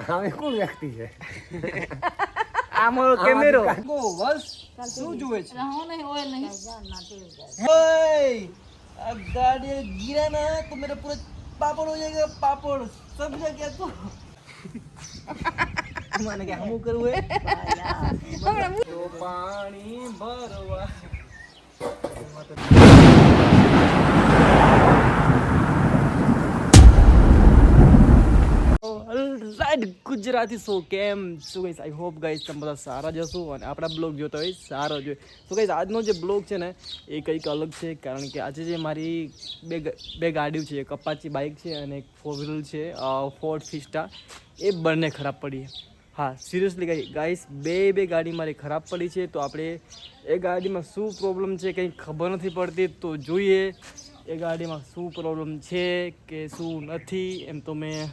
હવે કોણ વ્યક્તિ છે? આમ કેમેરો. કો બસ શું જોવે છે? રહો નહીં ઓય નહીં. ઓય ગાડી ગીરા ના તો મેરે પૂરા પાપડ હો જાયેગા પાપડ? સમજા કે તું? મને કે હમું કરવું હે પાણી ભરવા. ગુજરાતી શું કેમ? શું ગાઈસ આઈ હોપ ગાઈશ તમે બધા સારા જશો અને આપણા બ્લોગ જોતા હોય સારો જોઈએ તો કહીશ આજનો જે બ્લોગ છે ને, એ કંઈક અલગ છે, કારણ કે આજે જે મારી બે બે ગાડીઓ છે, એક અપાચી બાઇક છે અને એક ફોર વ્હીલર છે ફોર્ડ ફિસ્ટા એ બંને ખરાબ પડી હા સિરિયસલી ગાઈ ગાઈસ બે બે ગાડી મારી ખરાબ પડી છે, તો આપણે એ ગાડીમાં શું પ્રોબ્લેમ છે કંઈ ખબર નથી પડતી, તો જોઈએ એ ગાડીમાં શું પ્રોબ્લેમ છે કે શું નથી, એમ તો મેં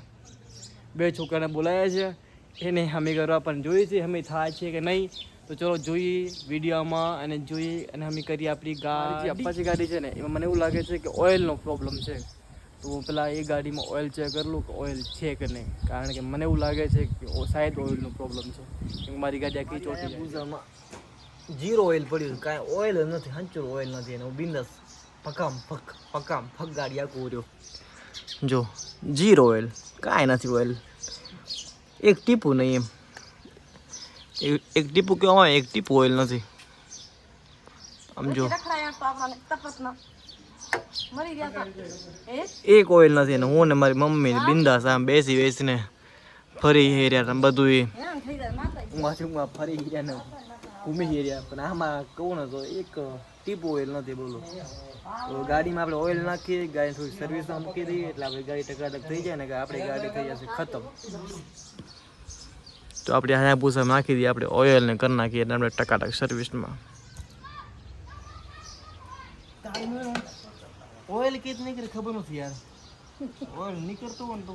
બે છોકરાને બોલાયા છે. એને અમે કરવા પણ જોઈએ છે અમે થાય છે કે નહીં. તો ચલો જોઈએ વિડીયોમાં અને જોઈએ અને અમે કરીએ આપણી ગાડી જે અપાચી ગાડી છે ને એમાં મને એવું લાગે છે કે ઓઇલનો પ્રોબ્લેમ છે. તો હું પેલા એ ગાડીમાં ઓઇલ ચેક કરી લઉં કે ઓઇલ છે કે નહીં. કારણ કે મને એવું લાગે છે કે ઓ શાયદ ઓઇલનો પ્રોબ્લેમ છે. કેમ મારી ગાડી આખી ચોટી પૂજામાં જીરો ઓઇલ પડ્યું કાંઈ ઓઇલ નથી હંચુર ઓઇલ નથી એનું. બિંદસ પકામ ફક ફકામ ફક ગાડી આખું રહ્યો જો જીરો ઓઇલ કાંઈ નથી ઓઇલ એક ટીપું નહીં એમ. એક- એક ટીપું કેવા આવે એક ટીપું ઓઇલ નથી. આમ જો. રખડાયા તો આપણને તપત ન મરી ગયા તા. એ એક ઓઇલ નથી ને હું ને મારી મમ્મી બિંદાસ આમ બેસી બેસીને ફરી હેર્યા ને બધું ઊંઘમાં ફરી હેર્યા ને ઘૂમી હેર્યા પણ આમાં કહું ને તો એક ટીપું ઓઇલ નથી બોલો. તો ગાડીમાં આપણે ઓઇલ નાખીએ ગાડી થોડી સર્વિસમાં મૂકી દઈએ એટલે આપણી ગાડી ટકાટક થઈ જાય ને કે આપણી ગાડી થઈ જશે ખતમ તો આપણે હાયાબુસા નાખી દઈએ આપણે ઓઇલ ને કરી નાખીએ એટલે આપણે ટકાટક સર્વિસમાં ઓઇલ કિત નીકળે ખબર નથી યાર ઓઇલ નીકળતો હોય ને તો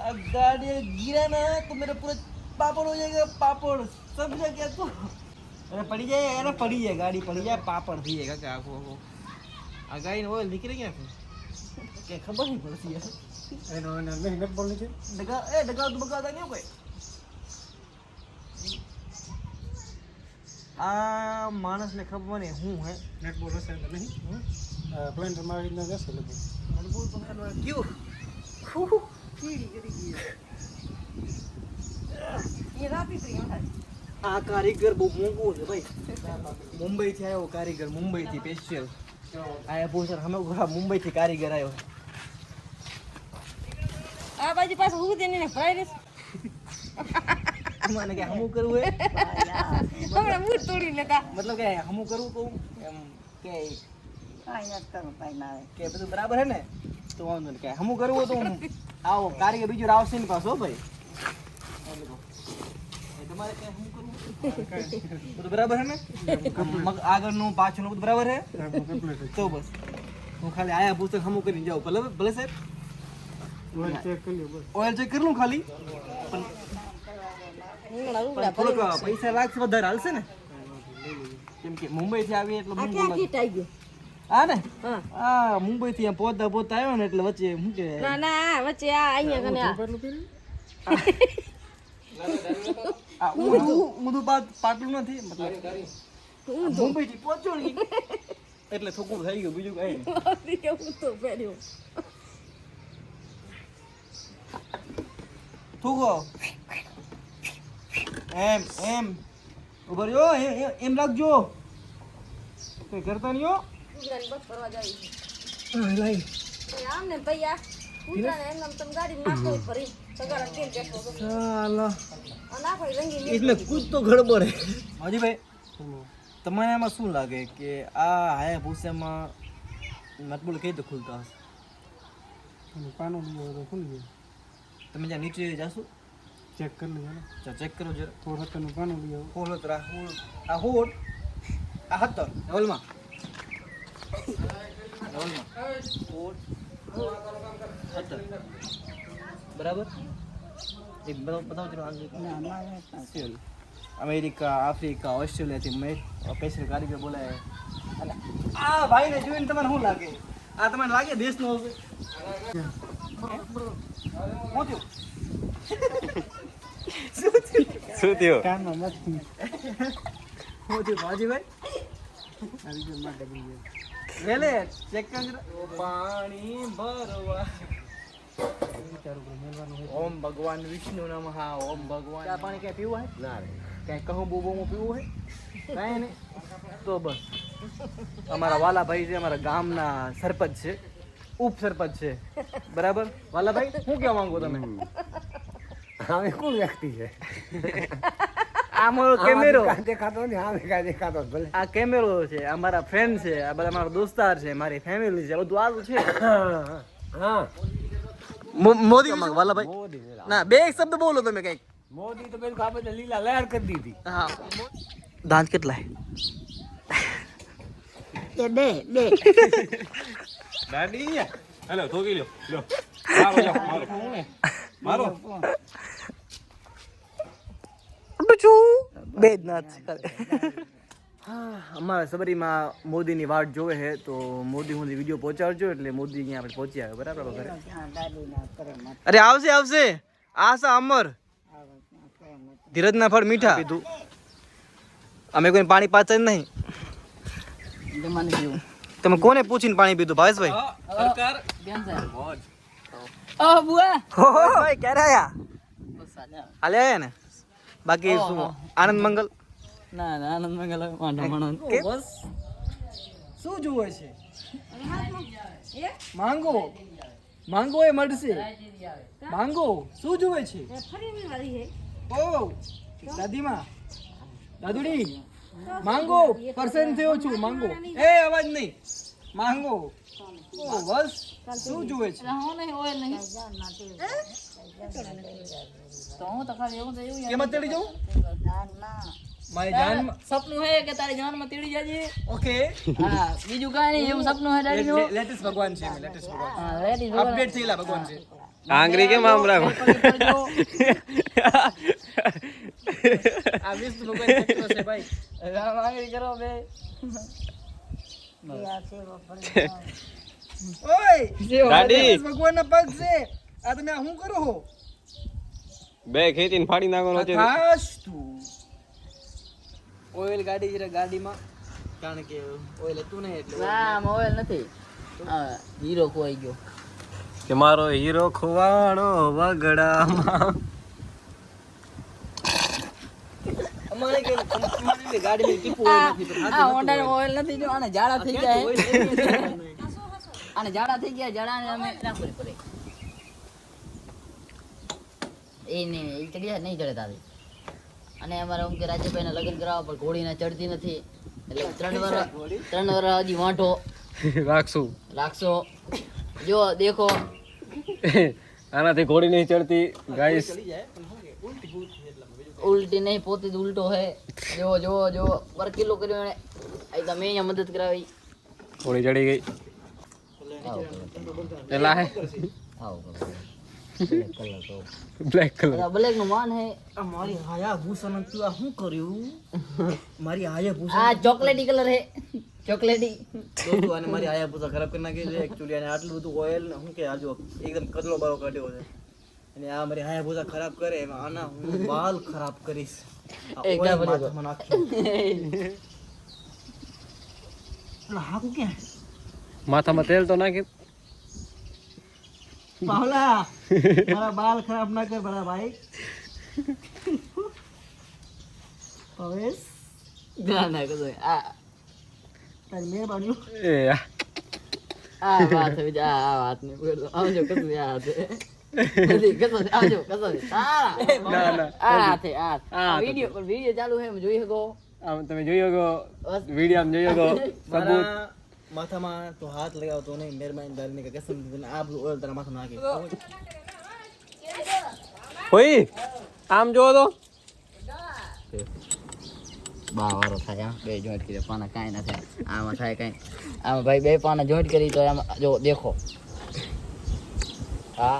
अब गाड़ी गिरा ना तो मेरा पूरा पापड़ हो जाएगा पापड़ समझा क्या तू અરે પડી જાય અરે પડી જાય ગાડી પડી જાય પાપડ થઈ જાય કાકા આખો આખો આ ગાડીને ઓઇલ નીકળી ગયા કે ખબર નહીં પડતી યાર એનો એને નહીં નટ બોલ છે ડગા એ ડગા તો બગાતા નહીં કોઈ આ માણસને ખબર નહીં હું હે નેટ બોલ હશે તો નહીં પ્લેન્ટર મારી રીતના જશે લગભગ મને બોલ તો હાલો કીડી કરી ગઈ એ રાતી એમ થાય આ કારીગર બહુ મોંઘો છે ભાઈ. મુંબઈ થી આવ્યો કારીગર મુંબઈ થી સ્પેશિયલ આ બહુ સર અમે મુંબઈ થી કારીગર આવ્યો. આ બાજુ પાછું હું તેને ભરાઈ રહેશે મને કે હમું કરવું હે? હમણાં મૂળ તોડી લેતા. મતલબ કે હમું કરવું કહું? એમ કે કે બધું બરાબર હે ને? તો વાંધો નહીં કે હમું કરવું હોય તો આવો કારીગર બીજું રાવશે ને પાછો ભાઈ. તમારે કઈ હું કરવું બધું બરાબર હે ને? મગ આગળનું પાછળનું બધું બરાબર હે? તો બસ. હું ખાલી આયા પુસ્તક હમું કરીને જાઉં. ભલે ભલે સાહેબ. ઓઇલ ચેક કરી લ્યો બસ. ઓઇલ ચેક કરી લઉં ખાલી? પણ પૈસા લાગશે વધારે હાલશે ને? કેમ કે મુંબઈ થી આવી એટલે ગયો. હા ને? હા. આ મુંબઈ થી પોતા પોતા આવ્યો ને એટલે વચ્ચે શું કે ના ના વચ્ચે આ અહીંયા કને આ કેટલું કર્યું આ ઊંધું ઊંધું પાટલું નથી મતલબ મુંબઈ થી પહોંચ્યો ને. એટલે થોકું થઈ ગયું બીજું કઈ નહીં. તો પહેર્યું. થોકો એમ એમ. ઊભો રહ્યો એમ રાખજો. કઈ કરતા નહીં હો. બસ ફરવા જાય. લાઈ. આમ ને ભાઈ આ એટલે કૂદ તો ગડબડ હે. હાજીભાઈ તમને એમાં શું લાગે કે આ હાયા ભૂસામાં નટબોલ કઈ રીતે ખુલતા હશે? પાનો તો ખુલી ગયો તમે જ્યાં નીચે જાશો? ચેક કરી લેજો ચા ચેક કરો જરા. થોડું હતરનું પાનું લઈ આવો હોલ હતો આ હોલ આ હોલ આ હતર હોલમાં. હોલમાં હોલ. બરાબર? એ બધા બતાવો આગળ. અમેરિકા આફ્રિકા ઓસ્ટ્રેલિયાથી મેં સ્પેશિયલ કારીગર બોલાય અને આ ભાઈને જોઈને તમને શું લાગે? આ તમને લાગે દેશનો હશે શું થયું? શું થયું? કાનમાં નથી. હું થયું ભાજીભાઈ? લે ચેક કરી પાણી ભરવા. ઓમ ભગવાન વિષ્ણુ નમઃ ઓમ ભગવાન ચા પાણી ક્યાંય પીવું હે ના રે. કઈ કહું બોબો પીવું હે કાંઈ નહીં. તો બસ. અમારા વાલાભાઈ છે અમારા ગામના સરપંચ છે. ઉપ સરપંચ છે. બરાબર? વાલાભાઈ શું કહેવા માંગો તમે? હવે કોણ વ્યક્તિ છે? આ મારો કેમેરો. દેખાતો નથી આ કાંઈ દેખાતો ભલે. આ કેમેરો છે આ મારા ફ્રેન્ડ છે આ બધા મારા દોસ્તાર છે મારી ફેમિલી છે બધું આવું છે. હા. મોદી વાલાભાઈ મોદી ના બે એક શબ્દ બોલો તમે કંઈક. મોદી તો પેલું આપણે લીલા લહેર કરી દીધી. હા. દાંત કેટલા? દાદી હેલો થોકી લ્યો લ્યો. મારો મારો. મારો બે જ નાથ હા અમારા સબરીમાં મોદીની વાટ જોવે છે તો મોદી હું વીડિયો પહોંચાડજો એટલે મોદી અહીંયા આપણે પહોંચી આવે બરાબર ઘરે. અરે આવશે આવશે આશા અમર. ધીરજના ફળ મીઠા. પીધું અમે કોઈ પાણી પાચન નહીં. તમે કોને પૂછીને પાણી પીધું ભાવેશભાઈ? ભાઈ ક્યારે આયા? હાલે આયા ને? બાકી શું? આનંદ મંગલ? ના ના આનંદ મંગલ મણો કેમ? બસ. શું જુએ છે? માંગો. માંગો એ મળશે. માંગો. શું જુએ છે? ફરી ઓ દાદીમાં. દાદુડી માંગો. પર્સન થયો છું માંગો. એ અવાજ નહીં. માંગો. બસ શું જુએ છે? કેમાં ચડી જાઉં? મારી જાનમાં? સપનું હે કે તારી જાનમાં તેડી જાજે? ઓકે. હા બીજું કાંઈ નહીં એવું સપનું હે તારી નું લેટેસ્ટ ભગવાન છે લેટેસ્ટ ભગવાન. હા રેડી અપડેટ થયેલા ભગવાન છે. આંગળી કેમ આમ રાખો? આ ભગવાન ચક્ર છે ભાઈ. રામ આંગળી કરો બે. ઓય! દાદી. ભગવાનના પગ છે. આ તમે આ શું કરો બે ખેંચીને ફાડી નાખવાનો છે. ખાસ તું. ઓઇલ ગાડી છે ગાડીમાં. કારણ કે ઓઇલ હતું ને એટલે ના મોબાઈલ નથી. હા હીરો ખોવાઈ ગયો. કે મારો હીરો ખોવાણો વગડામાં. અમારે કે અમારે ગાડીમાં ટીપું ઓઇલ નથી આ હોન્ડા મોબાઈલ નથી જો આને ઝાડા થઈ ગયા. આને ઝાડા થઈ ગયા ઝાડા અમે ના પૂરી એ નહીં એ ચડી નહીં ચડે તારી અને અમારે એમ કે રાજ્યભાઈને લગ્ન કરાવવા પણ ઘોડી ના ચડતી નથી. એટલે ત્રણ વાર ત્રણ વાર હજી વાંઠો રાખશું. રાખશો. જો દેખો. આનાથી ઘોડી નહીં ચડતી ગાઈસ. ઉલટી નહીં પોતે જ ઉલટો હે. જો જો જો. પર કિલો કર્યો એને આ તમે અહીંયા મદદ કરાવી. ઘોડી ચડી ગઈ. એલા હે. આવો તો બ્લેક કલર બ્લેકનું માન હે. મારી હાયા ભૂષણ તું આ શું કર્યું? મારી હાયા ભૂષણ આ ચોકલેટી કલર હે. ચોકલેટી. તો અને મારી હાયા ભૂષણ ખરાબ કરી નાખી છે એકચ્યુઅલી અને આટલું બધું ઓઇલ ને શું કે આજો એકદમ કચરો બારો કાઢ્યો છે. અને આ મારી હાયા ભૂષણ ખરાબ કરે એમાં આના હું બાલ ખરાબ કરીશ. એકદમ માથામાં નાખ્યું. હાકું ક્યાં? માથામાં તેલ તો નાખી પાવલા મારા બાલ ખરાબ ના કર મારા ભાઈ પવેશ ના ના આ તારી મહેરબાની એ આ. વાત હે આ આ વાત નહીં બોલો આવજો કશું આ નથી કશું નહીં. આવજો કશું નહીં. સારા ના ના આ હાથે આ આ વિડિયો પણ વિડિયો ચાલુ હે જોઈ શકો આમ તમે જોઈ શકો બસ વીડિયો જોઈ શકો સબૂત માથામાં તો હાથ લગાવતો નહીં મહેરબાની ધારીને કે કસમ દીધીને આ બધું ઓઇલ તારા માથામાં નાખી. હોય આમ જોવો તો. બા વારો થાય બે જોઈન્ટ કરી પાના કાંઈ ના થાય. આમાં થાય કાંઈ. આમાં ભાઈ બે પાના જોઈન્ટ કરી તો આમાં જો દેખો. હા?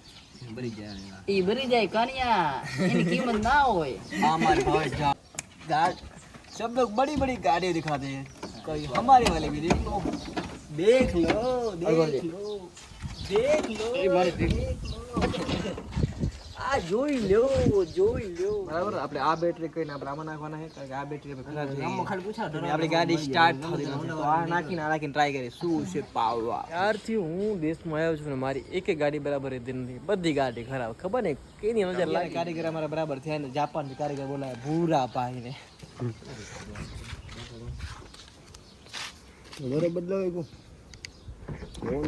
જોઈ બરી જાય ઈ ભરી જાય કણિયા એની કિંમત ના હોય આ મારી ભાવેશ જાટ જાટ सब लोग बड़ी बड़ी गाड़ियाँ दिखाते हैं कोई हमारे वाले भी देख लो देख लो देख लो देख लो देख लो આ જોઈ લ્યો જોઈ લ્યો. બરાબર? આપણે આ બેટરી કઈને આપણે આમાં નાખવાના છે કારણ કે આ બેટરી આપણે ખરાબ થઈ ગઈ. આપણી ગાડી સ્ટાર્ટ થતી નથી. તો આ નાખીને આ નાખીને ટ્રાય કરી શું છે પાવવા? ત્યારથી હું દેશમાં આવ્યો છું ને મારી એક ગાડી બરાબર રહેતી નથી. બધી ગાડી ખરાબ. ખબર ને કેની નજર લાગે. કારીગર અમારા બરાબર થયા ને જાપાન કારીગર બોલાય ભૂરા ભાઈ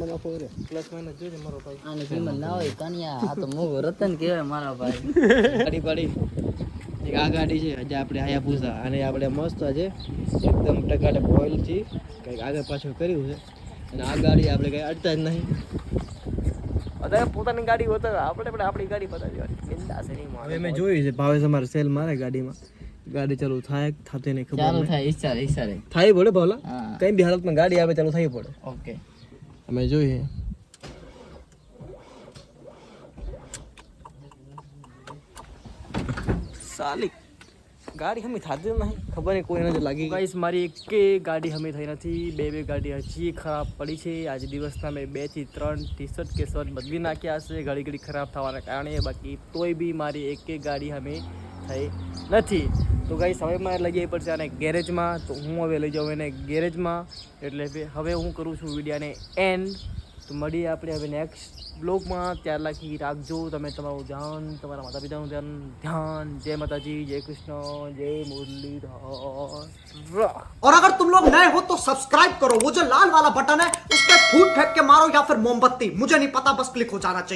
ને પ્લસ માઇનસ જોજે મારો ભાઈ આની ના હોય કણિયા આ તો મોગો રતન કહેવાય મારા ભાઈ ગાડી પાડી એક આ ગાડી છે આજે આપણે આયા પૂછા અને આપણે મસ્ત આજે એકદમ ટકાટે બોઇલથી કંઈક આગળ પાછળ કર્યું છે અને આ ગાડી આપણે કંઈ અડતા જ નહીં અત્યારે પોતાની ગાડી હોતા આપણે પણ આપણી ગાડી બતાવી હવે મેં જોયું છે, ભાવેશ અમારે સેલ મારે ગાડીમાં. ગાડી ચાલુ થાય થાતે નહીં ખબર ચાલુ. થાય ઈશારે ઈશારે થાય પડે ભલા. કઈ બી હાલતમાં ગાડી આવે ચાલુ થઈ પડે ઓકે અમે જોઈએ. સાલી ગાડી હમી થતી નહીં. ખબર નહીં કોઈ નજર લાગી ગાઈસ મારી એકે ગાડી હમી થઈ નથી. બે બે ગાડી હજી ખરાબ પડી છે. આજે દિવસના મેં બેથી ત્રણ ટી શર્ટ કે શર્ટ બદલી નાખ્યા હશે ઘડી ઘડી ખરાબ થવાના કારણે. બાકી તોય બી મારી એકે ગાડી હમી થઈ નથી તો ગાઈસ હવે મારે લઈ જવી પડશે આને ગેરેજમાં તો હું હવે લઈ જાઉં એને ગેરેજમાં એટલે હવે- હવે હું કરું છું વિડીયાને એન્ડ તો મળીએ આપણે હવે નેક્સ્ટ બ્લોગમાં ત્યાર લાગી રાખજો તમે તમારું ધ્યાન તમારા માતા પિતાનું ધ્યાન ધ્યાન જય માતાજી જય કૃષ્ણ જય મુરલીધર और अगर तुम लोग नए हो तो सब्सक्राइब करो वो जो लाल वाला बटन है उस पर फूट फेंक के मारो या फिर मोमबत्ती मुझे नहीं पता बस क्लिक हो जाना चाहिए